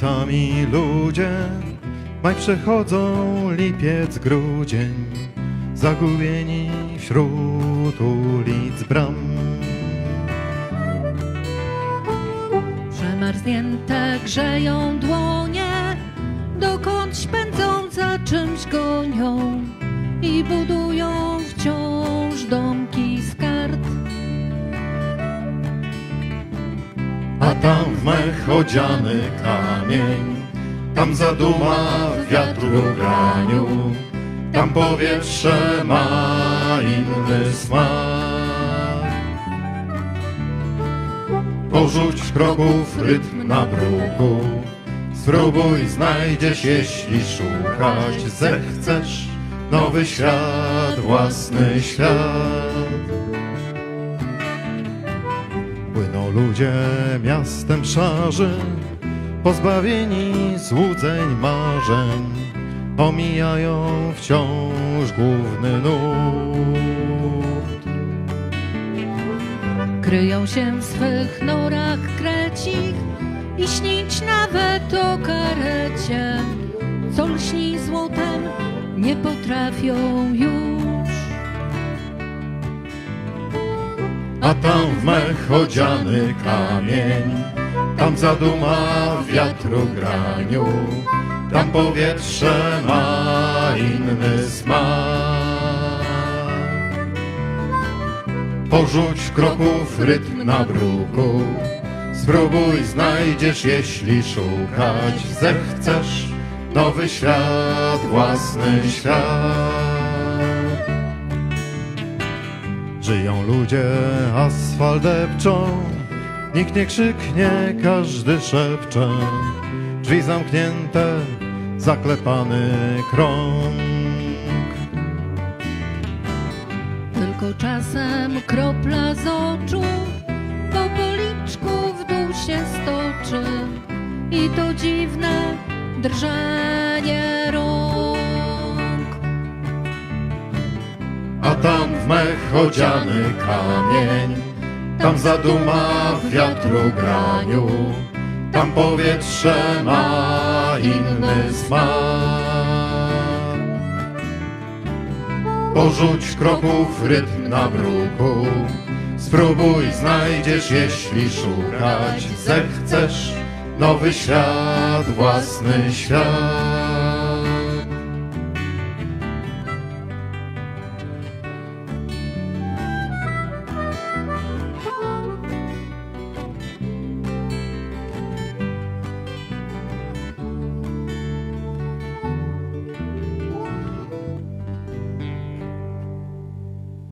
sami ludzie, maj przechodzą lipiec, grudzień, zagubieni wśród ulic bram. Przemarznięte grzeją dłonie, dokąd pędzą za czymś gonią i budują A tam w mech odziany kamień, tam zaduma wiatru graniu, tam powietrze ma inny smak. Porzuć kroków rytm na bruku, spróbuj znajdziesz, jeśli szukać zechcesz. Nowy świat, własny świat. Ludzie miastem szarzy, pozbawieni złudzeń marzeń, omijają wciąż główny nurt. Kryją się w swych norach krecich i śnić nawet o karecie, co lśni złotem, nie potrafią już. A tam w mech odziany kamień, tam zaduma wiatru graniu, tam powietrze ma inny smak. Porzuć kroków rytm na bruku, spróbuj znajdziesz, jeśli szukać zechcesz. Nowy świat, własny świat. Żyją ludzie, asfalt depczą, nikt nie krzyknie, każdy szepcze. Drzwi zamknięte, zaklepany krąg. Tylko czasem kropla z oczu po policzku w dół się stoczy i to dziwne drżenie rąk. W mech odziany kamień, tam zaduma w wiatru graniu, tam powietrze ma inny smak. Porzuć kroków rytm na bruku, spróbuj znajdziesz, jeśli szukać zechcesz. Nowy świat, własny świat.